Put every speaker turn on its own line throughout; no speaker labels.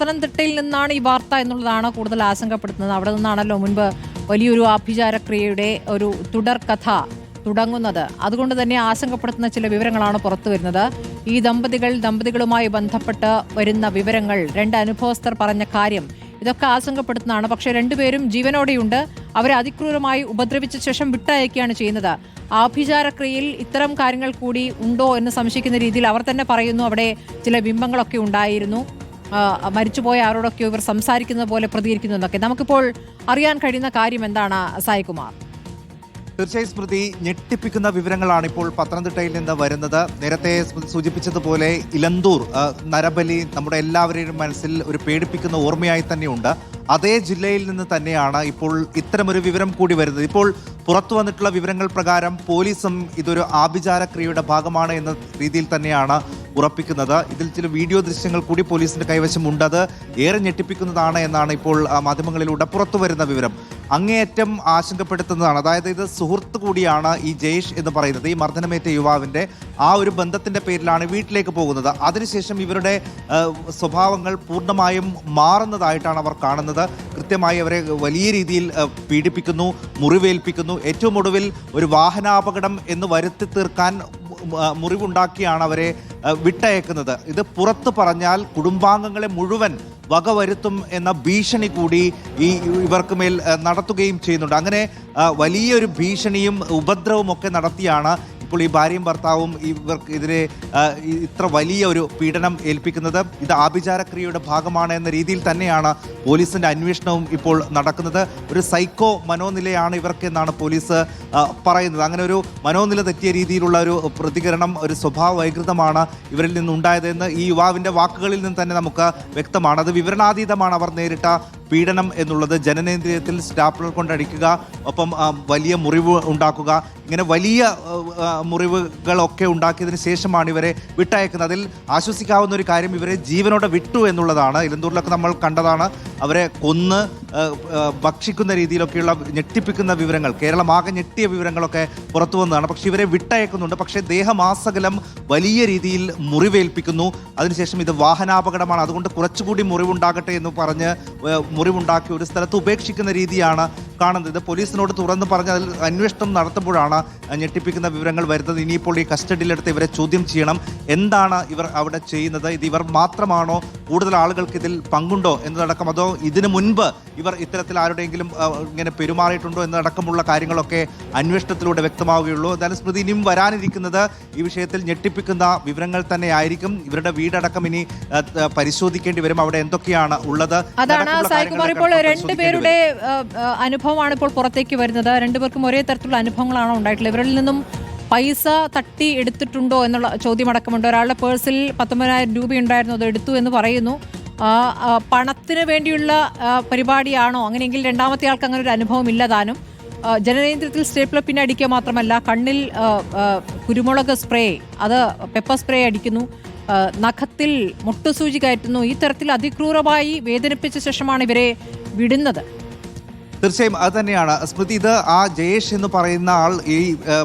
പത്തനംതിട്ടയിൽ നിന്നാണ് ഈ വാർത്ത എന്നുള്ളതാണ് കൂടുതൽ ആശങ്കപ്പെടുത്തുന്നത്. അവിടെ നിന്നാണല്ലോ മുൻപ് വലിയൊരു ആഭിചാരക്രിയയുടെ ഒരു തുടർ കഥ തുടങ്ങുന്നത്. അതുകൊണ്ട് തന്നെ ആശങ്കപ്പെടുത്തുന്ന ചില വിവരങ്ങളാണ് പുറത്തു വരുന്നത്. ഈ ദമ്പതികൾ ദമ്പതികളുമായി ബന്ധപ്പെട്ട് വരുന്ന വിവരങ്ങൾ രണ്ട് അനുഭവസ്ഥർ പറഞ്ഞ കാര്യം ഇതൊക്കെ ആശങ്കപ്പെടുത്തുന്നതാണ്. പക്ഷേ രണ്ടുപേരും ജീവനോടെയുണ്ട്. അവരെ അതിക്രൂരമായി ഉപദ്രവിച്ച ശേഷം വിട്ടയക്കുകയാണ് ചെയ്യുന്നത്. ആഭിചാരക്രിയയിൽ ഇത്തരം കാര്യങ്ങൾ കൂടി ഉണ്ടോ എന്ന് സംശയിക്കുന്ന രീതിയിൽ അവർ തന്നെ പറയുന്നു. അവിടെ ചില ബിംബങ്ങളൊക്കെ ഉണ്ടായിരുന്നു. മരിച്ചുപോയ ആരോടൊക്കെ ഇവർ സംസാരിക്കുന്നത് പോലെ പ്രതികരിക്കുന്നു എന്നൊക്കെ. നമുക്കിപ്പോൾ അറിയാൻ കഴിയുന്ന കാര്യം എന്താണ് സായികുമാർ?
തീർച്ചയായും സ്മൃതി ഞെട്ടിപ്പിക്കുന്ന വിവരങ്ങളാണ് ഇപ്പോൾ പത്തനംതിട്ടയിൽ നിന്ന് വരുന്നത്. നേരത്തെ സൂചിപ്പിച്ചതുപോലെ ഇലന്തൂർ നരബലി നമ്മുടെ എല്ലാവരുടെയും മനസ്സിൽ ഒരു പേടിപ്പിക്കുന്ന ഓർമ്മയായി തന്നെയുണ്ട്. അതേ ജില്ലയിൽ നിന്ന് തന്നെയാണ് ഇപ്പോൾ ഇത്തരമൊരു വിവരം കൂടി വരുന്നത്. ഇപ്പോൾ പുറത്തു വന്നിട്ടുള്ള വിവരങ്ങൾ പ്രകാരം പോലീസും ഇതൊരു ആഭിചാരക്രിയയുടെ ഭാഗമാണ് എന്ന രീതിയിൽ തന്നെയാണ് ഉറപ്പിക്കുന്നത്. ഇതിൽ ചില വീഡിയോ ദൃശ്യങ്ങൾ കൂടി പോലീസിന്റെ കൈവശമുണ്ട് അത് ഏറെ ഞെട്ടിപ്പിക്കുന്നതാണ് എന്നാണ് ഇപ്പോൾ മാധ്യമങ്ങളിലൂടെ പുറത്തു വരുന്ന വിവരം. അങ്ങേയറ്റം ആശങ്കപ്പെടുത്തുന്നതാണ്. അതായത് ഇത് സുഹൃത്ത് കൂടിയാണ് ഈ ജയേഷ് എന്ന് പറയുന്നത്. ഈ മർദ്ദനമേറ്റ യുവാവിന്റെ ആ ഒരു ബന്ധത്തിന്റെ പേരിലാണ് വീട്ടിലേക്ക് പോകുന്നത്. അതിനുശേഷം ഇവരുടെ സ്വഭാവങ്ങൾ പൂർണമായും മാറുന്നതായിട്ടാണ് അവർ കാണുന്നത്. കൃത്യമായി അവരെ വലിയ രീതിയിൽ പീഡിപ്പിക്കുന്നു മുറിവേൽപ്പിക്കുന്നു. ഏറ്റവും ഒടുവിൽ ഒരു വാഹനാപകടം എന്ന് വരുത്തി തീർക്കാൻ മുറിവുണ്ടാക്കിയാണ് അവരെ വിട്ടയക്കുന്നത്. ഇത് പുറത്ത് പറഞ്ഞാൽ കുടുംബാംഗങ്ങളെ മുഴുവൻ വകവരുത്തും എന്ന ഭീഷണി കൂടി ഈ ഇവർക്ക് മേൽ നടത്തുകയും ചെയ്യുന്നുണ്ട്. അങ്ങനെ വലിയൊരു ഭീഷണിയും ഉപദ്രവമൊക്കെ നടത്തിയാണ് ഇപ്പോൾ ഈ ഭാര്യയും ഭർത്താവും ഇവർക്ക് ഇതിനെ ഇത്ര വലിയ ഒരു പീഡനം ഏൽപ്പിക്കുന്നത് ഇത് ആഭിചാരക്രിയയുടെ ഭാഗമാണ് എന്ന രീതിയിൽ തന്നെയാണ് പോലീസിന്റെ അന്വേഷണവും ഇപ്പോൾ നടക്കുന്നത്. ഒരു സൈക്കോ മനോനിലയാണ് ഇവർക്ക് എന്നാണ് പോലീസ് പറയുന്നത്. അങ്ങനെ ഒരു മനോനില തെറ്റിയ രീതിയിലുള്ള ഒരു പ്രതികരണം ഒരു സ്വഭാവ വൈകൃതമാണ് ഇവരിൽ നിന്നുണ്ടായതെന്ന് ഈ യുവാവിന്റെ വാക്കുകളിൽ നിന്ന് തന്നെ നമുക്ക് വ്യക്തമാണ്. അത് വിവരണാതീതമാണ് അവർ നേരിട്ട പീഡനം എന്നുള്ളത് ജനനേന്ദ്രിയത്തിൽ സ്റ്റാപ്ലർ കൊണ്ടടിക്കുക ഒപ്പം വലിയ മുറിവ് ഉണ്ടാക്കുക. ഇങ്ങനെ വലിയ മുറിവുകളൊക്കെ ഉണ്ടാക്കിയതിന് ശേഷമാണ് ഇവരെ വിട്ടയക്കുന്നത്. അതിൽ ആശ്വസിക്കാവുന്ന ഒരു കാര്യം ഇവരെ ജീവനോടെ വിട്ടു എന്നുള്ളതാണ്. ഇലന്തൂരിലൊക്കെ നമ്മൾ കണ്ടതാണ് അവരെ കൊന്ന് ഭക്ഷിക്കുന്ന രീതിയിലൊക്കെയുള്ള ഞെട്ടിപ്പിക്കുന്ന വിവരങ്ങൾ കേരളമാകെ ഞെട്ടിയ വിവരങ്ങളൊക്കെ പുറത്തു വന്നതാണ്. പക്ഷെ ഇവരെ വിട്ടയക്കുന്നുണ്ട്. പക്ഷേ ദേഹമാസകലം വലിയ രീതിയിൽ മുറിവേൽപ്പിക്കുന്നു. അതിനുശേഷം ഇത് വാഹനാപകടമാണ്. അതുകൊണ്ട് കുറച്ചുകൂടി മുറിവുണ്ടാകട്ടെ എന്ന് പറഞ്ഞ് മുറിവുണ്ടാക്കി ഒരു സ്ഥലത്ത് ഉപേക്ഷിക്കുന്ന രീതിയാണ് കാണുന്നത്. ഇത് പോലീസിനോട് തുറന്ന് പറഞ്ഞ് അതിൽ അന്വേഷണം നടത്തുമ്പോഴാണ് ഞെട്ടിപ്പിക്കുന്ന വിവരങ്ങൾ വരുന്നത്. ഇനിയിപ്പോൾ ഈ കസ്റ്റഡിയിലെടുത്ത് ഇവരെ ചോദ്യം ചെയ്യണം. എന്താണ് ഇവർ അവിടെ ചെയ്യുന്നത്? ഇത് ഇവർ മാത്രമാണോ? കൂടുതൽ ആളുകൾക്ക് ഇതിൽ പങ്കുണ്ടോ എന്നതടക്കം അതോ ഇതിനു മുൻപ് ഇവർ ഇത്തരത്തിൽ ആരുടെയെങ്കിലും ഇങ്ങനെ പെരുമാറിയിട്ടുണ്ടോ എന്നതടക്കമുള്ള കാര്യങ്ങളൊക്കെ അന്വേഷണത്തിലൂടെ വ്യക്തമാവുകയുള്ളൂ. എന്തായാലും സ്മൃതി ഇനിയും വരാനിരിക്കുന്നത് ഈ വിഷയത്തിൽ ഞെട്ടിപ്പിക്കുന്ന വിവരങ്ങൾ തന്നെയായിരിക്കും. ഇവരുടെ വീടടക്കം ഇനി പരിശോധിക്കേണ്ടി വരും. അവിടെ എന്തൊക്കെയാണ് ഉള്ളത്?
അതാണ് സായികുമാർ ഇപ്പോൾ രണ്ടുപേരുടെ ആ, അനുഭവമാണ് ഇപ്പോൾ പുറത്തേക്ക് വരുന്നത്. രണ്ടുപേർക്കും ഒരേ തരത്തിലുള്ള അനുഭവങ്ങളാണ് ഉണ്ടായിട്ടുള്ളത്? ഇവരിൽ നിന്നും പൈസ തട്ടി എടുത്തിട്ടുണ്ടോ എന്നുള്ള ചോദ്യമടക്കമുണ്ട്. ഒരാളുടെ പേഴ്സിൽ പത്തൊമ്പതിനായിരം രൂപയുണ്ടായിരുന്നു അത് എടുത്തു എന്ന് പറയുന്നു. പണത്തിന് വേണ്ടിയുള്ള പരിപാടിയാണോ? അങ്ങനെയെങ്കിൽ രണ്ടാമത്തെ ആൾക്ക് അങ്ങനെ ഒരു അനുഭവം ഇല്ല താനും. ആ, ജനനേന്ദ്രിയത്തിൽ സ്റ്റേപ്ലർ പിന്നെ അടിക്കുക മാത്രമല്ല കണ്ണിൽ കുരുമുളക് സ്പ്രേ അത് പെപ്പർ സ്പ്രേ അടിക്കുന്നു. നഖത്തിൽ മുട്ടുസൂചി കയറ്റുന്നു. ഈ തരത്തിൽ അതിക്രൂരമായി വേദനിപ്പിച്ച ശേഷമാണ് ഇവരെ വിടുന്നത്.
തീർച്ചയായും അത് തന്നെയാണ്. സ്മൃതി ഇത് ആ ജയേഷ് എന്ന് പറയുന്ന ആൾ ഈ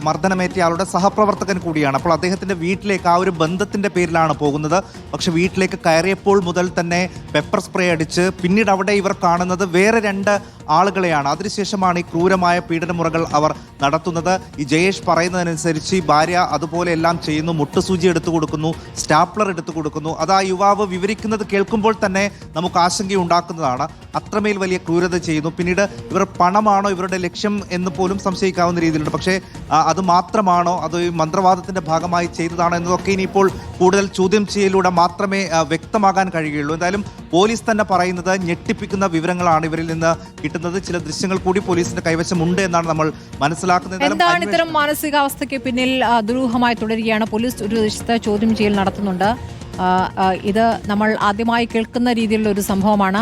മർദ്ദനമേറ്റ ആളുടെ സഹപ്രവർത്തകൻ കൂടിയാണ്. അപ്പോൾ അദ്ദേഹത്തിന്റെ വീട്ടിലേക്ക് ആ ഒരു ബന്ധത്തിന്റെ പേരിലാണ് പോകുന്നത്. പക്ഷെ വീട്ടിലേക്ക് കയറിയപ്പോൾ മുതൽ തന്നെ പെപ്പർ സ്പ്രേ അടിച്ച് പിന്നീട് അവിടെ ഇവർ കാണുന്നത് വേറെ രണ്ട് ആളുകളെയാണ്. അതിനുശേഷമാണ് ഈ ക്രൂരമായ പീഡനമുറകൾ അവർ നടത്തുന്നത്. ഈ ജയേഷ് പറയുന്നതനുസരിച്ച് ഭാര്യ അതുപോലെ എല്ലാം ചെയ്യുന്നു. മുട്ടുസൂചി എടുത്തു കൊടുക്കുന്നു സ്റ്റാപ്ലർ എടുത്തു കൊടുക്കുന്നു. അത് ആ യുവാവ് വിവരിക്കുന്നത് കേൾക്കുമ്പോൾ തന്നെ നമുക്ക് ആശങ്കയുണ്ടാക്കുന്നതാണ്. അത്രമേൽ വലിയ ക്രൂരത ചെയ്യുന്നു. പിന്നീട് ഇവർ പണമാണോ ഇവരുടെ ലക്ഷ്യം എന്ന് പോലും സംശയിക്കാവുന്ന രീതിയിലുണ്ട്. പക്ഷേ അത് മാത്രമാണോ അതോ ഈ മന്ത്രവാദത്തിന്റെ ഭാഗമായി ചെയ്തതാണോ എന്നതൊക്കെ ഇനിയിപ്പോൾ കൂടുതൽ ചോദ്യം ചെയ്യലിലൂടെ മാത്രമേ വ്യക്തമാകാൻ കഴിയുകയുള്ളൂ. എന്തായാലും പോലീസ് തന്നെ പറയുന്നത് ഞെട്ടിപ്പിക്കുന്ന വിവരങ്ങളാണ് ഇവരിൽ നിന്ന് കിട്ടുന്നത്. ചില ദൃശ്യങ്ങൾ കൂടി പോലീസിന്റെ കൈവശമുണ്ട് എന്നാണ് നമ്മൾ മനസ്സിലാക്കുന്നത്.
എന്താണ് ഇത്തരം മാനസികാവസ്ഥയ്ക്ക് പിന്നിൽ ദുരൂഹമായി തുടരുകയാണ് പോലീസ് ഒരു വശത്ത് ചോദ്യം ചെയ്യൽ നടത്തുന്നുണ്ട്. ഇത് നമ്മൾ ആദ്യമായി കേൾക്കുന്ന രീതിയിലുള്ള ഒരു സംഭവമാണ്.